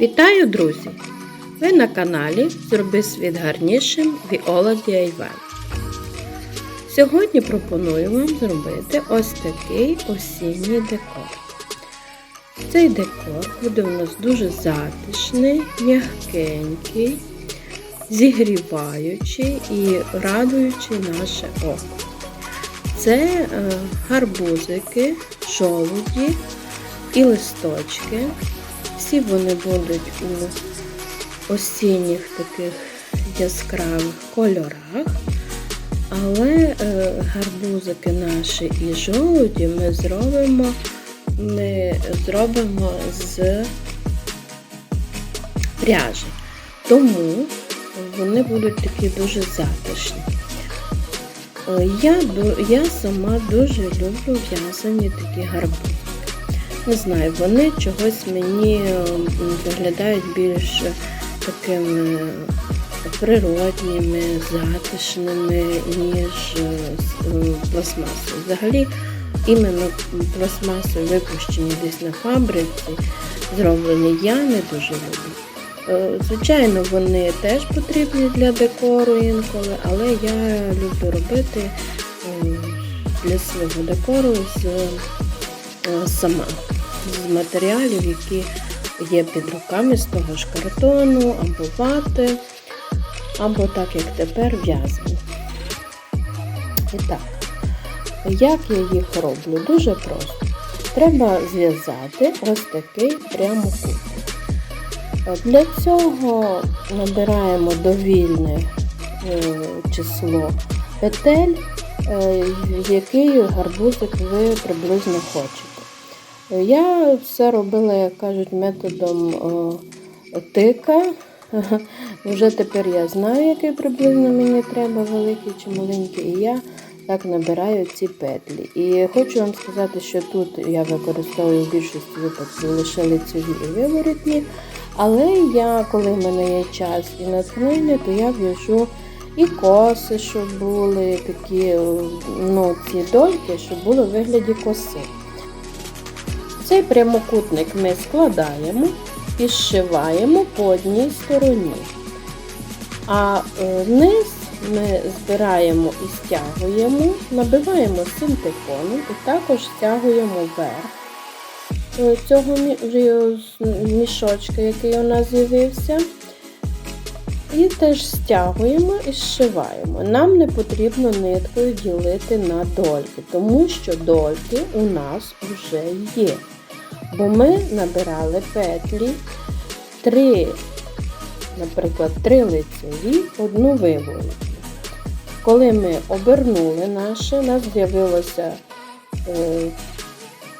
Вітаю, друзі! Ви на каналі Зроби світ гарнішим Віола DIY. Сьогодні пропоную вам зробити ось такий осінній декор. Цей декор буде у нас дуже затишний, м'ягкенький, зігріваючий і радуючий наше око. Це е, гарбузики, жолуді і листочки. Всі вони будуть у осінніх таких яскравих кольорах. Але е, гарбузики наші і жолуді ми зробимо, ми зробимо з пряжі. Тому вони будуть такі дуже затишні. Е, Я, я сама дуже люблю в'язані такі гарбузики. Не знаю, вони чогось мені виглядають більш такими природніми, затишними, ніж е, е, пластмасою. Взагалі, іменно пластмаси, випущені десь на фабриці, зроблені, я не дуже люблю. Е, Звичайно, вони теж потрібні для декору інколи, але я люблю робити для свого декору з е, сама з матеріалів, які є під руками з того ж картону або вати, або так як тепер в'язані. І так, як я їх роблю? Дуже просто. Треба зв'язати ось такий прямокутник. Для цього набираємо довільне е, число петель, е, який гарбузик ви приблизно хочете. Я все робила, як кажуть, методом тика. Вже тепер я знаю, який приблизно мені треба, великий чи маленький, і я так набираю ці петлі. І хочу вам сказати, що тут я використовую в більшості випадків лише лицеві і виворотні. Але я, коли в мене є час і натхнення, то я в'яжу і коси, щоб були такі, ну, ці дольки, щоб були в вигляді коси. Цей прямокутник ми складаємо і зшиваємо по одній стороні. А е, низ ми збираємо і стягуємо, набиваємо синтепоном і також стягуємо вверх е, цього мішочка, який у нас з'явився. І теж стягуємо і зшиваємо. Нам не потрібно ниткою ділити на дольки, тому що дольки у нас вже є. Бо ми набирали петлі три, наприклад, три лицеві, одну виворотну. Коли ми обернули наше, у нас з'явилося е,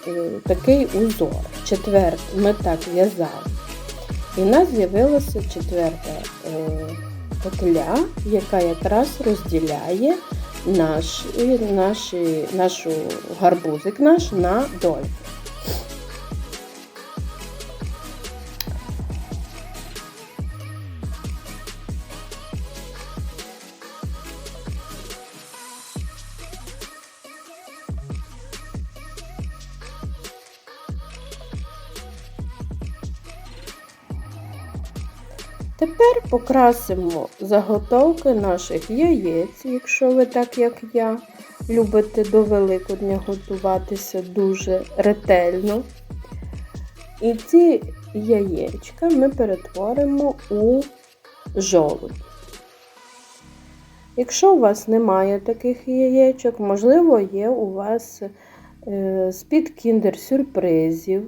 е, такий узор. Четвертий, ми так в'язали. І в нас з'явилася четверта е, петля, яка якраз розділяє наш, наші, нашу гарбузик наш на дольки. Тепер покрасимо заготовки наших яєць, якщо ви так як я любите до Великодня готуватися дуже ретельно. І ці яєчка ми перетворимо у жолудь. Якщо у вас немає таких яєчок, можливо, є у вас е, з-під кіндер-сюрпризів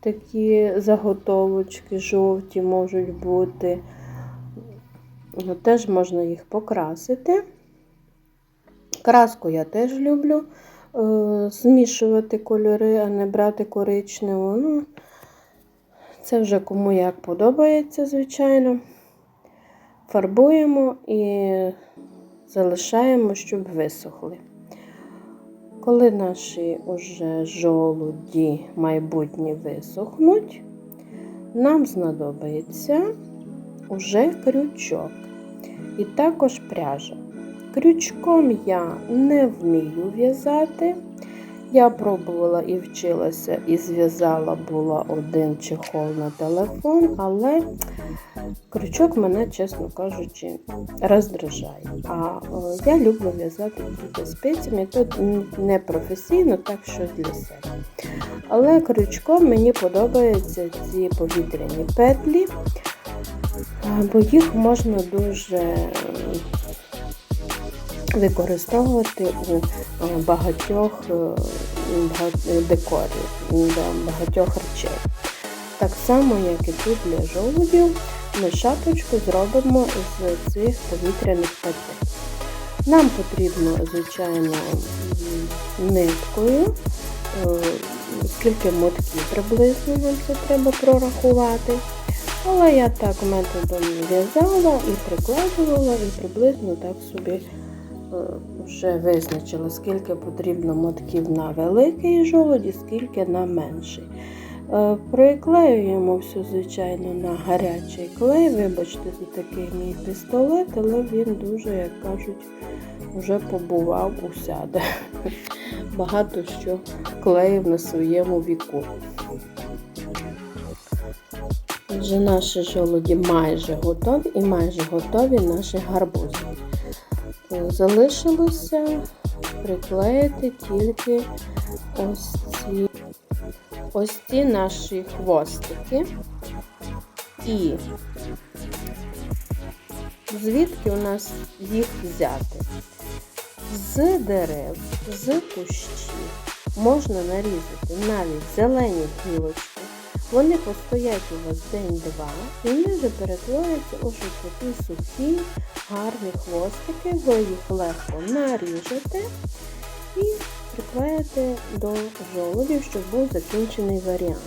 такі заготовочки жовті можуть бути. Ну, Теж можна їх покрасити. Краску я теж люблю е, змішувати кольори, а не брати коричневу. Ну, це вже кому як подобається, звичайно. Фарбуємо і залишаємо, щоб висохли. Коли наші уже жолуді майбутні висохнуть, нам знадобиться уже крючок і також пряжа. Крючком я не вмію в'язати, Я пробувала і вчилася, і зв'язала була один чехол на телефон, але крючок мене, чесно кажучи, роздражає. А е, я люблю в'язати тільки спицями, тут не професійно, так щось для себе. Але крючком мені подобаються ці повітряні петлі, бо їх можна дуже е, використовувати у е, багатьох е, бага- декорів, для багатьох речей. Так само, як і тут для жолудів, ми шапочку зробимо з цих повітряних петель. Нам потрібно, звичайно, ниткою, е, скільки мотків приблизно нам це треба прорахувати. Але я так методом в'язала і прикладувала, і приблизно так собі е, вже визначила, скільки потрібно мотків на великий жолоді, скільки на менший. Е, Приклеюємо все, звичайно, на гарячий клей. Вибачте, за такий мій пістолет, але він дуже, як кажуть, вже побував усяде. Багато що клеїв на своєму віку. Отже, наші жолоді майже готові і майже готові наші гарбузи. Залишилося приклеїти тільки ось ці, ось ці наші хвостики. І звідки у нас їх взяти? З дерев, з кущів можна нарізати навіть зелені гілочки. Вони постоять у вас день-два і вони вже перетворяться у такі сухі, гарні хвостики. Ви їх легко наріжете і приклеїте до жолудів, щоб був закінчений варіант.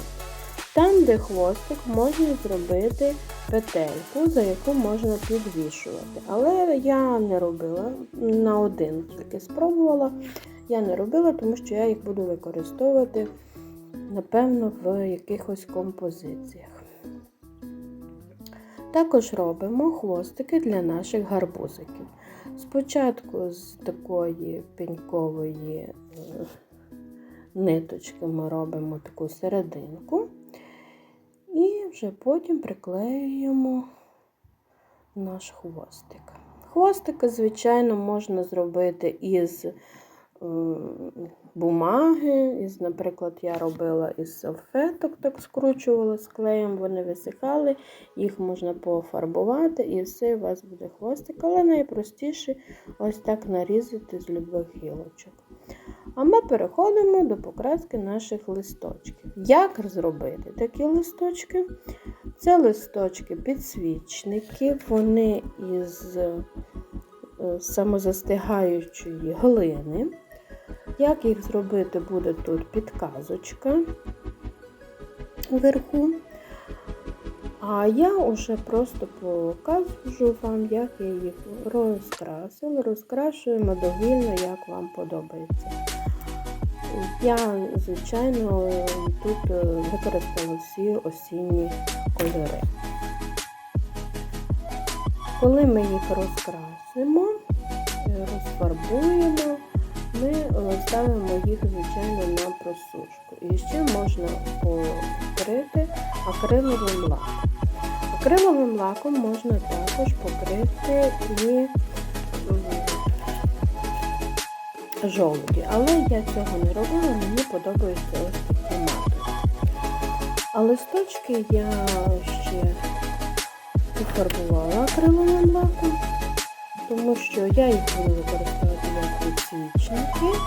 Там, де хвостик, можна зробити петельку, за яку можна підвішувати. Але я не робила на один тільки спробувала. Я не робила, тому що я їх буду використовувати, напевно, в якихось композиціях. Також робимо хвостики для наших гарбузиків. Спочатку з такої пенькової е, ниточки ми робимо таку серединку. І вже потім приклеюємо наш хвостик. Хвостики, звичайно, можна зробити із бумаги, із, наприклад, я робила із салфеток, так скручувала з клеєм, вони висихали, їх можна пофарбувати, і все, у вас буде хвостик, але найпростіше ось так нарізати з любих гілочок. А ми переходимо до покраски наших листочків. Як зробити такі листочки? Це листочки підсвічники, вони із е, самозастигаючої глини. Як їх зробити, буде тут підказочка вверху. А я вже просто покажу вам, як я їх розкрасила. Розкрашуємо довільно, як вам подобається. Я, звичайно, тут використала всі осінні кольори. Коли ми їх розкрасимо, розфарбуємо, ми е, ставимо їх, звичайно, на просушку. І ще можна покрити акриловим лаком. Акриловим лаком можна також покрити і жолуді, але я цього не робила, мені подобається ось такі мати. А листочки я ще пофарбувала акриловим лаком, тому що я їх буду використовувати як підсвічники,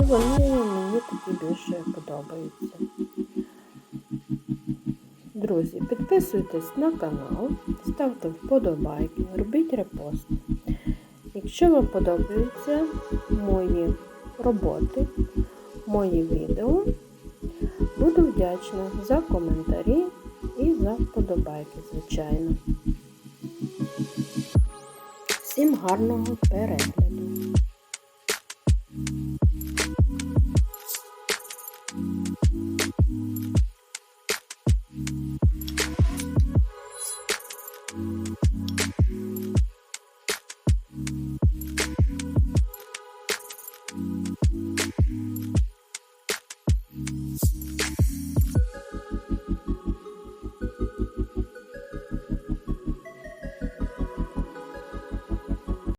і вони мені такі більше подобаються. Друзі, підписуйтесь на канал, ставте вподобайки, робіть репост. Якщо вам подобаються мої роботи, мої відео, буду вдячна за коментарі і за вподобайки, звичайно. Всім гарного перегляду!